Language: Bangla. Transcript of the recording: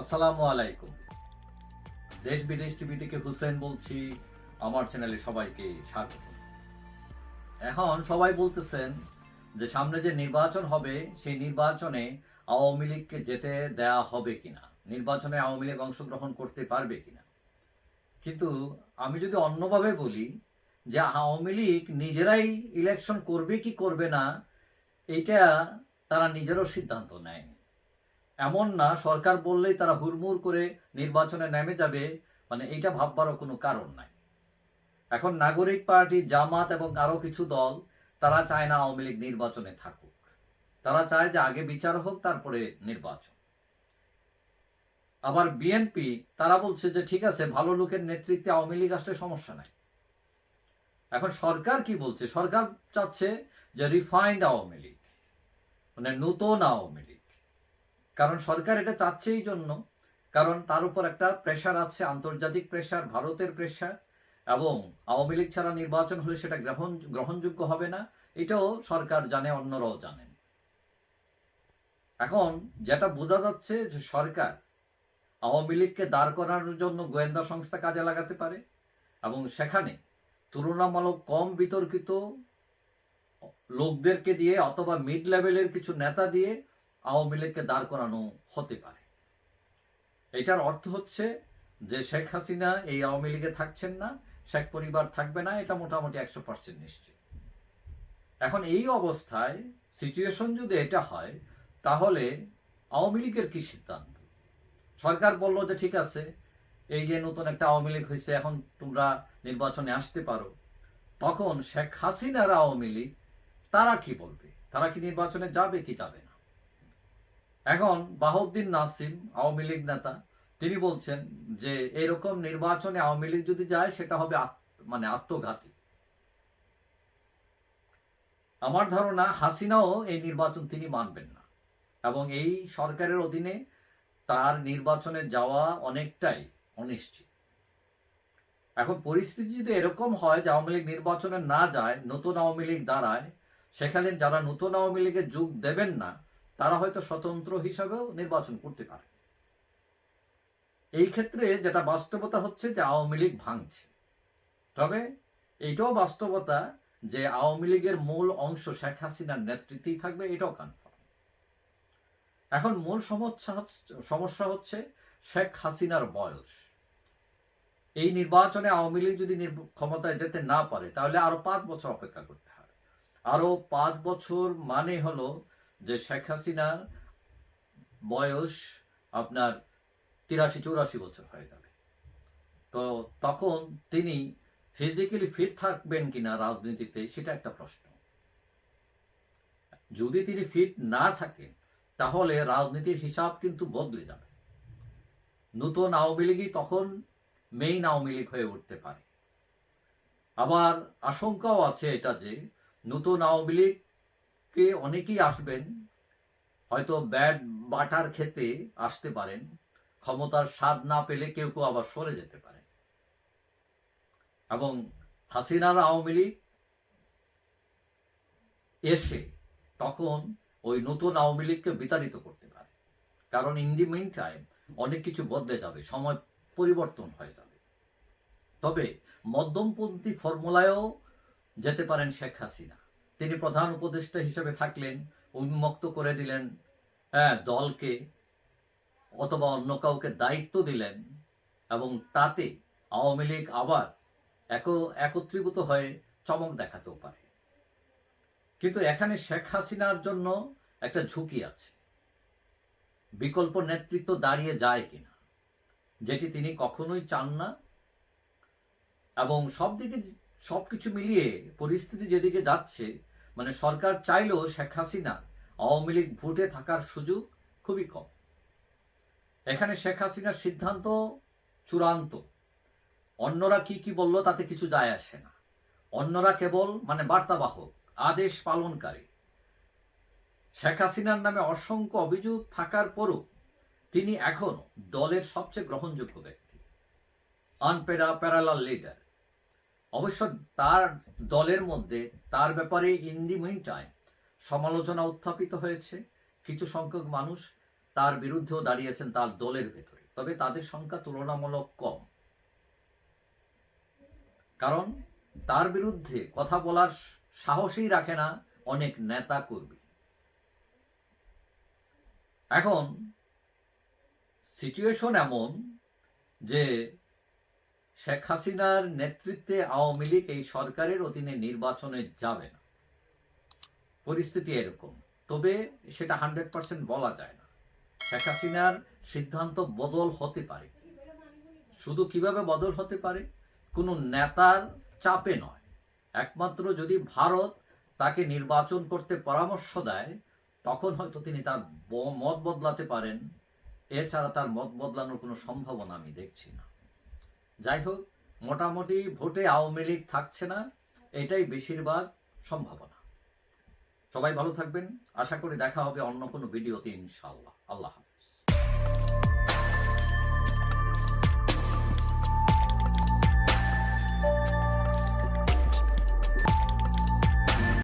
আসসালামু আলাইকুম। দেশ বিদেশ টিভি থেকে হুসেন বলছি, আমার চ্যানেলে সবাইকে স্বাগত। এখন সবাই বলতেছেন যে সামনে যে নির্বাচন হবে, সেই নির্বাচনে আওয়ামী লীগকে যেতে দেয়া হবে কিনা? নির্বাচনে আওয়ামী লীগ অংশগ্রহণ করতে পারবে কিনা? কিন্তু আমি যদি অন্যভাবে বলি, যে আওয়ামী লীগ নিজেরাই ইলেকশন করবে কি করবে না এটা তারা নিজেরও সিদ্ধান্ত নেয় এমন না, সরকার বললেই তারা হুড়মুড় করে নির্বাচনে নেমে যাবে মানে এটা ভাববারও কোনো কারণ নাই। এখন নাগরিক পার্টি, জামাত এবং আরও কিছু দল, তারা চায় না আওয়ামী লীগ নির্বাচনে থাকুক। তারা চায় যে আগে বিচার হোক, তারপরে নির্বাচন। আবার বিএনপি, তারা বলছে যে ঠিক আছে, ভালো লোকের নেতৃত্বে আওয়ামী লীগ আসলে সমস্যা নাই। এখন সরকার কি বলছে? সরকার চাচ্ছে যে রিফাইন্ড আওয়ামী লীগ মানে নতুন আওয়ামী কারণ সরকার এটা চাচ্ছে এই জন্য, কারণ তার উপর একটা প্রেশার আছে, আন্তর্জাতিক প্রেশার ভারতের প্রেশার এবং আওয়ামী লীগ ছাড়া নির্বাচন হলে সেটা গ্রহণ, গ্রহণযোগ্য হবে না, এটাও সরকার জানে, অন্যরাও জানেন। এখন যেটা বোঝা যাচ্ছে যে সরকার আওয়ামী লীগকে দাঁড় করানোর জন্য গোয়েন্দা সংস্থা কাজে লাগাতে পারে, এবং সেখানে তুলনামূলক কম বিতর্কিত লোকদেরকে দিয়ে অথবা মিড লেভেলের কিছু নেতা দিয়ে আওয়ামী লীগকে দাঁড় করানো হতে পারে। এটার অর্থ হচ্ছে যে শেখ হাসিনা এই আওয়ামী লীগে থাকছেন না, শেখ পরিবার থাকবে না, এটা মোটামুটি একশো পার্সেন্ট নিশ্চিত। এখন এই অবস্থায় সিচুয়েশন যদি এটা হয়, তাহলে আওয়ামী লীগের কি সিদ্ধান্ত? সরকার বলল যে ঠিক আছে, এই যে নতুন একটা আওয়ামী লীগ হয়েছে, এখন তোমরা নির্বাচনে আসতে পারো। তখন শেখ হাসিনার আওয়ামী লীগ তারা কি বলবে? তারা কি নির্বাচনে যাবে কি যাবে না? এখন বাহাউদ্দিন নাসিম, আওয়ামী লীগ নেতা, তিনি বলছেন যে এরকম নির্বাচনে আওয়ামী লীগ যদি যায়, সেটা হবে মানে আত্মঘাতী। আমার ধারণা হাসিনাও এই নির্বাচন তিনি মানবেন না। এবং এই সরকারের অধীনে তার নির্বাচনে যাওয়া অনেকটাই অনিশ্চিত। এখন পরিস্থিতি যদি এরকম হয় যে আওয়ামী লীগ নির্বাচনে না যায়, নতুন আওয়ামী লীগ দাঁড়ায়, সেখানে যারা নতুন আওয়ামী লীগে যোগ দেবেন না তারা হয়তো স্বতন্ত্র হিসাবেও নির্বাচন করতে পারে। এই ক্ষেত্রে যেটা বাস্তবতা হচ্ছে যে আওয়ামী লীগ ভাঙছে। তবে এইটাও বাস্তবতা যে আওয়ামী লীগের মূল অংশ শেখ হাসিনার নেতৃত্বেই থাকবে, এটাও কনফার্ম এখন মূল সমস্যা সমস্যা হচ্ছে শেখ হাসিনার বয়স। এই নির্বাচনে আওয়ামী লীগ যদি ক্ষমতায় যেতে না পারে, তাহলে আরও পাঁচ বছর অপেক্ষা করতে হবে। আরও পাঁচ বছর মানে হলো যে শেখ হাসিনার বয়স আপনার তিরাশি চৌরাশি বছর হয়ে যাবে। তো তখন তিনি ফিজিক্যালি ফিট থাকবেন কিনা রাজনীতিতে, সেটা একটা প্রশ্ন। যদি তিনি ফিট না থাকেন, তাহলে রাজনীতির হিসাব কিন্তু বদলে যাবে। নতুন আওয়ামী লীগই তখন মেইন আওয়ামী লীগ হয়ে উঠতে পারে। আবার আশঙ্কাও আছে এটা যে, নতুন আওয়ামী লীগকে অনেকেই আসবেন, হয়তো ব্যাট বাটার খেতে আসতে পারেন, ক্ষমতার স্বাদ না পেলে কেউ কেউ আবার সরে যেতে পারে। এবং হাসিনার আওয়ামী লীগ এসে তখন ওই নতুন আওয়ামী লীগকে বিতাড়িত করতে পারে। কারণ ইন দি মিন টাইম অনেক কিছু বদলে যাবে, সময় পরিবর্তন হয়ে যাবে। তবে মধ্যমপন্থী ফর্মুলায়ও যেতে পারেন শেখ হাসিনা। তিনি প্রধান উপদেষ্টা হিসেবে থাকলেন, উন্মুক্ত করে দিলেন হ্যাঁ দলকে অথবা অন্য কাউকে দায়িত্ব দিলেন এবং তাতে আওয়ামী লীগ আবার এক, একত্রীভূত হয়ে চমক দেখাতেও পারে। কিন্তু এখানে শেখ হাসিনার জন্য একটা ঝুঁকি আছে। বিকল্প নেতৃত্ব দাঁড়িয়ে যায় কিনা, যেটি তিনি কখনোই চান না এবং সব দিকে সবকিছু মিলিয়ে পরিস্থিতি যেদিকে যাচ্ছে মানে সরকার চাইলেও শেখ হাসিনা আওয়ামী লীগ ভোটে থাকার সুযোগ খুবই কম। এখানে শেখ হাসিনার সিদ্ধান্ত চূড়ান্ত। অন্যরা কি কি বলল তাতে কিছু যায় আসে না। অন্যরা কেবল মানে বার্তাবাহক, আদেশ পালনকারী। শেখ হাসিনার নামে অসংখ্য অভিযোগ থাকার পরও তিনি এখনও দলের সবচেয়ে গ্রহণযোগ্য ব্যক্তি। আনপেরা প্যারালাল লিডার। অবশ্য তার দলের মধ্যে তার ব্যাপারে ইন দি সমালোচনা উত্থাপিত হয়েছে। কিছু সংখ্যক মানুষ তার বিরুদ্ধেও দাঁড়িয়েছেন তার দলের ভেতরে। তবে তাদের সংখ্যা তুলনামূলক কম। কারণ তার বিরুদ্ধে কথা বলার সাহসই রাখে না অনেক নেতা কর্মী। এখন সিচুয়েশন এমন যে শেখ হাসিনার নেতৃত্বে আওয়ামী লীগ এই সরকারের অধীনে নির্বাচনে যাবে না। পরিস্থিতি এরকম। তবে সেটা হান্ড্রেড পার্সেন্ট বলা যায় না। শেখ হাসিনার সিদ্ধান্ত বদল হতে পারে। শুধু কীভাবে বদল হতে পারে? কোনো নেতার চাপে নয়। একমাত্র যদি ভারত তাকে নির্বাচন করতে পরামর্শ দেয়, তখন হয়তো তিনি তার মত বদলাতে পারেন। এছাড়া তার মত বদলানোর কোনো সম্ভাবনা আমি দেখছি না। যাই হোক, মোটামুটি ভোটে আওয়ামী লীগ থাকছে না, এটাই বেশিরভাগ সম্ভাবনা। সবাই ভালো থাকবেন। আশা করি দেখা হবে অন্য কোনো ভিডিওতে ইনশাআল্লাহ। আল্লাহ হাফেজ।